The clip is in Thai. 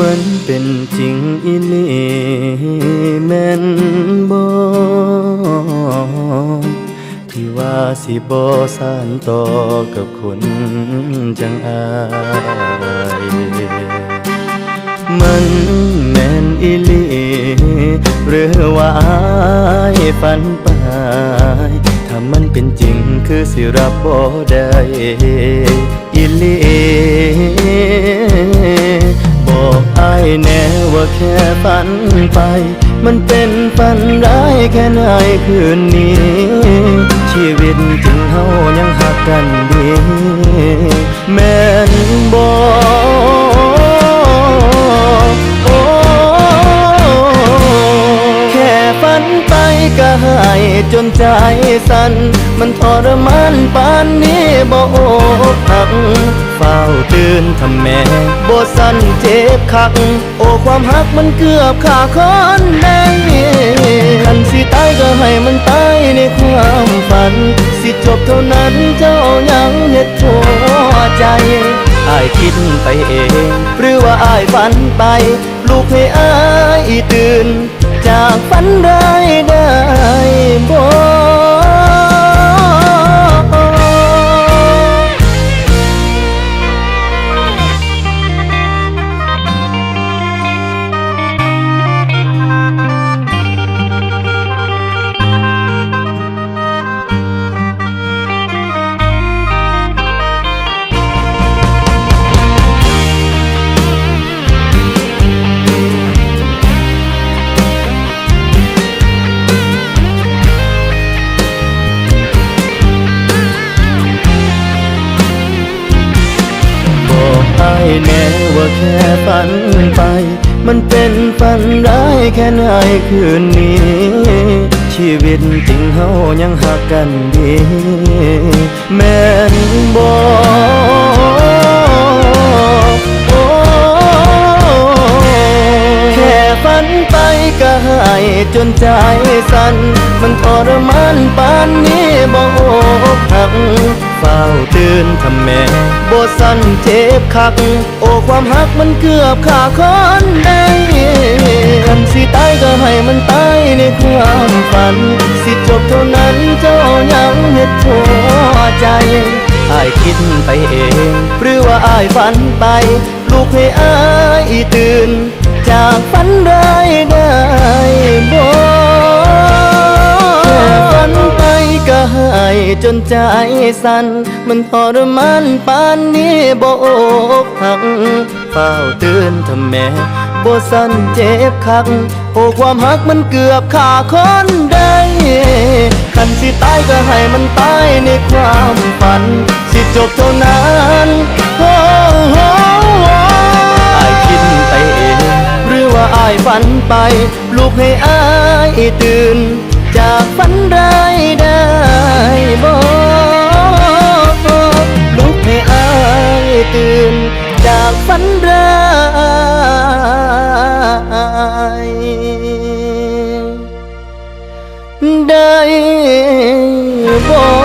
มันเป็นจริงอีลีแม่นบ่ที่ว่าสิบ่สานต่อกับคนจังอาย มันแม่นอีลีหรือว่าอายฝันไป ถ้ามันเป็นจริงคือสิรับบ่ได้อีลี แน่ว่าแค่ฝันไป มันเป็นฝันร้ายแค่ไหนคืนนี้ ชีวิตจริงเฮายังหักกันดี แม่นบอกโอ้แค่ฝันไปก็หายจนใจสั่นมันทรมานปานนี้บ่อกหัก เฝ้าตื่นทำแม่บสั่นเจ็บคัก โอ้ความหักมันเกือบขาคนได้คันสิตายก็ให้มันตายในความฝัน สิจบเท่านั้นเจ้ายังเฮ็ดหัวใจอายคิดไปเอง หรือว่าอายฝันไป ลูกให้อายตื่น จากฝันไร้ได้บ่ แน่ว่าแค่ฝันไป มันเป็นฝันร้ายแค่ไหนคืนนี้ ชีวิตจริงเฮายังหักกันดี แม่นบอกโอ้แค่ฝันไปก็หายจนใจสั่น มันทรมานปานนี้บอกหักเฝ้าตื่นทำแม่บ่สั่นเจ็บคัก โอ้ความหักมันเกือบขาคนได้คันสิตายก็ให้มันตายในความฝัน สิจบเท่านั้นเจ้ายังเฮ็ดหัวใจอายคิดไปเอง หรือว่าอายฝันไป ลูกให้อายตื่น จากฝันร้ายได้บ่ จนใจสั่นมันทรมานปานนี้บอกหักเฝ้าตื่นทำแม่บ่สั่นเจ็บคักโอ้ความหักมันเกือบขาคนได้คันสิตายก็ให้มันตายในความฝัน สิจบเท่านั้นโอ้โหอายคิดไปเองหรือว่าอายฝันไป ลูกให้อายตื่น จากฝันร้ายได้ ได้บ่